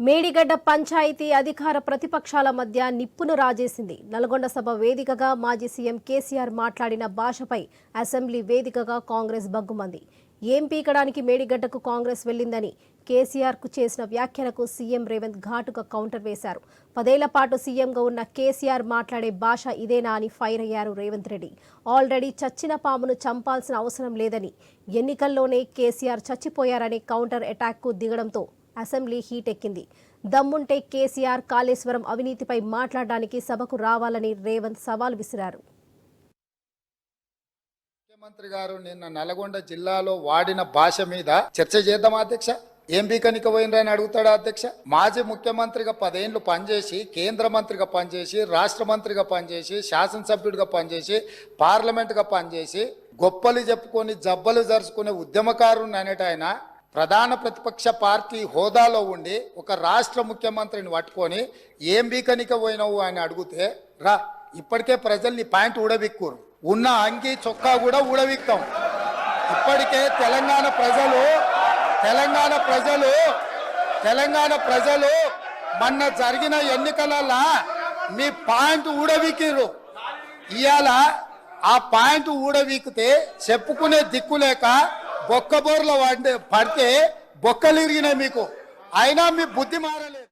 మేడిగడ్డ పంచాయతీ అధికార ప్రతిపక్షాల మధ్య నిప్పును రాజేసింది. నల్గొండ సభ వేదికగా మాజీ సీఎం కేసీఆర్ మాట్లాడిన భాషపై అసెంబ్లీ వేదికగా కాంగ్రెస్ బగ్గుమంది ఏం పీకడానికి మేడిగడ్డకు కాంగ్రెస్ వెళ్ళిందని కేసీఆర్కు చేసిన వ్యాఖ్యలకు సీఎం రేవంత్ ఘాటుగా కౌంటర్ వేశారు. పదేళ్ళ పాటు సీఎంగా ఉన్న కేసీఆర్ మాట్లాడే భాష ఇదేనా అని ఫైర్ అయ్యారు రేవంత్ రెడ్డి. ఆల్రెడీ చచ్చిన పామును చంపాల్సిన అవసరం లేదని ఎన్నికల్లోనే కేసీఆర్ చచ్చిపోయారనే కౌంటర్ అటాక్కు దిగడంతో అసెంబ్లీ హీట్ ఎక్కింది. దమ్ముంటే కేసీఆర్ కాళేశ్వరం అవినీతిపై మాట్లాడడానికి సభకు రావాలని రేవంత్ సవాల్ విసిరారు. ముఖ్యమంత్రి గారు నిన్న నల్గొండ జిల్లాలో వాడిన భాష మీద చర్చ చేద్దాం అధ్యక్ష. ఏం బీకనిక పోయినరని అడుగుతాడా అధ్యక్ష? మాజీ ముఖ్యమంత్రిగా పదేండ్లు పనిచేసి కేంద్ర మంత్రిగా పనిచేసి రాష్ట్ర మంత్రిగా పనిచేసి శాసనసభ్యుడిగా పనిచేసి పార్లమెంట్గా పనిచేసి గొప్పలు చెప్పుకొని జబ్బలు జరుచుకునే ఉద్యమకారుని అనేట ఆయన ప్రధాన ప్రతిపక్ష పార్టీ హోదాలో ఉండి ఒక రాష్ట్ర ముఖ్యమంత్రిని పట్టుకొని ఏం బీకనిక పోయినావు అని అడిగితే రా ఇప్పటికే ప్రజల్ని పాయింట్ ఊడబిక్కురు ఉన్న అంగి చొక్కా కూడా ఊడబిక్తాం ఇప్పటికే తెలంగాణ ప్రజలు తెలంగాణ ప్రజలు తెలంగాణ ప్రజలు మొన్న జరిగిన ఎన్నికలలో మీ పాయింట్ ఊడబిక్కిరు ఇవాళ ఆ పాయింట్ ఊడవీకితే చెప్పుకునే దిక్కు లేక బొక్క బోర్ల పడితే బొక్కలు ఇరిగినాయి మీకు. అయినా మీ బుద్ధి మారలేదు.